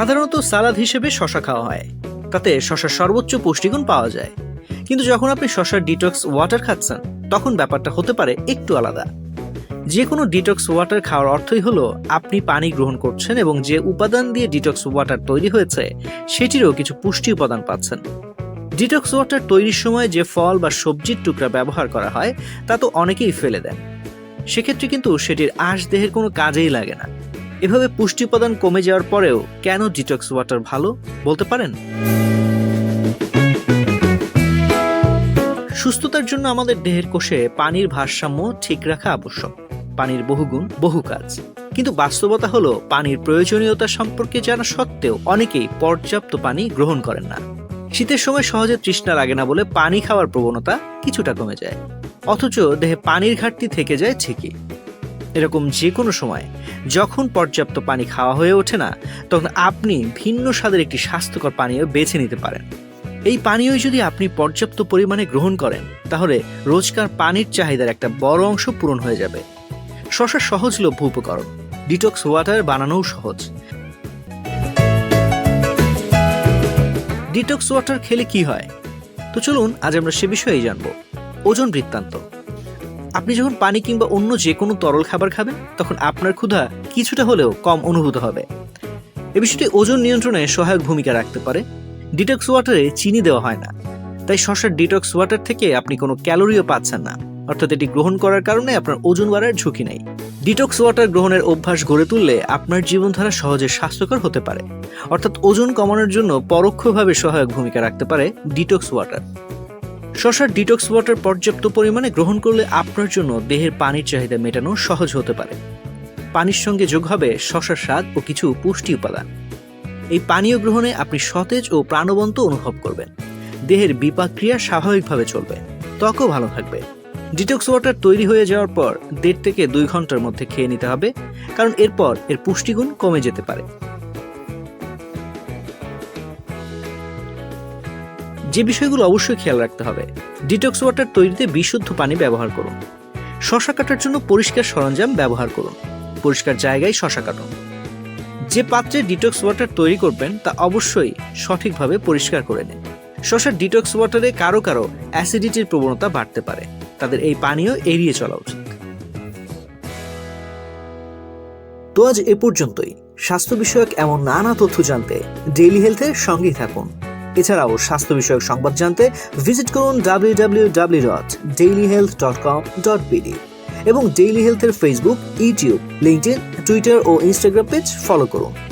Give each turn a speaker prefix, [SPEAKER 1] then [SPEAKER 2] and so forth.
[SPEAKER 1] সাধারণত সালাদ হিসেবে শশা খাওয়া হয়। তাতে শশার সর্বোচ্চ পুষ্টিগুণ পাওয়া যায়। কিন্তু যখন আপনি শশার ডিটক্স ওয়াটার খাচ্ছেন, তখন ব্যাপারটা হতে পারে একটু আলাদা। যে কোনো ডিটক্স ওয়াটার খাওয়ার অর্থই হলো, আপনি পানি গ্রহণ করছেন এবং যে উপাদান দিয়ে ডিটক্স ওয়াটার তৈরি হয়েছে, সেটিরও কিছু পুষ্টি উপাদান পাচ্ছেন। ডিটক্স ওয়াটার তৈরির সময় যে ফল বা সবজির টুকরা ব্যবহার করা হয়, তা তো অনেকেই ফেলে দেন। সেক্ষেত্রে কিন্তু সেটির আঁশ দেহের কোনো কাজেই লাগে না। এভাবে পুষ্টি উপাদান কমে যাওয়ার পরেও কেন ডিটক্স ওয়াটার ভালো, বলতে পারেন? সুস্থতার জন্য আমাদের দেহের কোষে পানির ভারসাম্য ঠিক রাখা আবশ্যক। পানির বহুগুণ, বহু কাজ। কিন্তু বাস্তবতা হলো, পানির প্রয়োজনীয়তা সম্পর্কে জানা সত্ত্বেও অনেকেই পর্যাপ্ত পানি গ্রহণ করেন না। শীতের সময় সহজে তৃষ্ণা লাগে না বলে পানি খাওয়ার প্রবণতা কিছুটা কমে যায়। অথচ দেহে পানির ঘাটতি থেকে যায় ঠিকই। এরকম যে কোনো সময়, যখন পর্যাপ্ত পানি খাওয়া হয়ে ওঠে না, তখন আপনি ভিন্ন স্বাদের একটি স্বাস্থ্যকর পানীয় বেছে নিতে পারেন। এই পানীয় যদি আপনি পর্যাপ্ত পরিমাণে গ্রহণ করেন, তাহলে রোজকার পানির চাহিদার একটা বড় অংশ পূরণ হয়ে যাবে। শশা সহজলভ্য উপকরণ। ডিটক্স ওয়াটার বানানোও সহজ। ডিটক্স ওয়াটার খেলে কি হয়? তো চলুন, আজ আমরা সে বিষয়েই জানব। ওজন বৃত্তান্ত। আপনি যখন পানি কিংবা অন্য যে কোনো তরল খাবার খাবেন, তখন আপনার ক্ষুধা কিছুটা হলেও কম অনুভূত হবে। এ বিষয়টি ওজন নিয়ন্ত্রণে সহায়ক ভূমিকা রাখতে পারে। ডিটক্স ওয়াটারে চিনি দেওয়া হয় না। তাই শশার ডিটক্স ওয়াটার থেকে আপনি কোনো ক্যালোরিও পাচ্ছেন না। অর্থাৎ এটি গ্রহণ করার কারণে আপনার ওজন বাড়ার ঝুঁকি নেই। ডিটক্স ওয়াটার গ্রহণের অভ্যাস গড়ে তুললে আপনার জীবনধারা সহজে স্বাস্থ্যকর হতে পারে। অর্থাৎ ওজন কমানোর জন্য পরোক্ষভাবে সহায়ক ভূমিকা রাখতে পারে ডিটক্স ওয়াটার। শশার ডিটক্স ওয়াটার পর্যাপ্ত পরিমাণে গ্রহণ করলে আপনার জন্য দেহের পানির চাহিদা মেটানো সহজ হতে পারে। পানির সঙ্গে যোগ হবে শশার স্বাদ ও কিছু পুষ্টি উপাদান। এই পানীয় গ্রহণে আপনি সতেজ ও প্রাণবন্ত অনুভব করবেন। দেহের বিপাক ক্রিয়া স্বাভাবিকভাবে চলবে। ত্বকও ভালো থাকবে। ডিটক্স ওয়াটার তৈরি হয়ে যাওয়ার পর দেড় থেকে দুই ঘণ্টার মধ্যে খেয়ে নিতে হবে, কারণ এরপর এর পুষ্টিগুণ কমে যেতে পারে। যে বিষয়গুলো অবশ্যই খেয়াল রাখতে হবে। ডিটক্স ওয়াটার তৈরিতে বিশুদ্ধ পানি ব্যবহার করুন। শশা কাটার জন্য পরিষ্কার সরঞ্জাম ব্যবহার করুন। পরিষ্কার জায়গায় শশা কাটুন যে পাত্রে ডিটক্স ওয়াটার তৈরি করবেন, তা অবশ্যই সঠিকভাবে পরিষ্কার করে নিন। শশার ডিটক্স ওয়াটারে কারও কারও অ্যাসিডিটির প্রবণতা বাড়তে পারে। তাদের এই পানীয় এড়িয়ে চলা উচিত। তো আজ এ পর্যন্তই। স্বাস্থ্য বিষয়ক এমন নানা তথ্য জানতে ডেইলি হেলথের সঙ্গেই থাকুন। এছাড়াও স্বাস্থ্য বিষয়ক সংবাদ জানতে ভিজিট করুন W W daily health dot com dot BD এবং ডেইলি হেলথের ফেসবুক ইউটিউব লিঙ্কডিন টুইটার ও ইনস্টাগ্রাম পেজ ফলো করুন।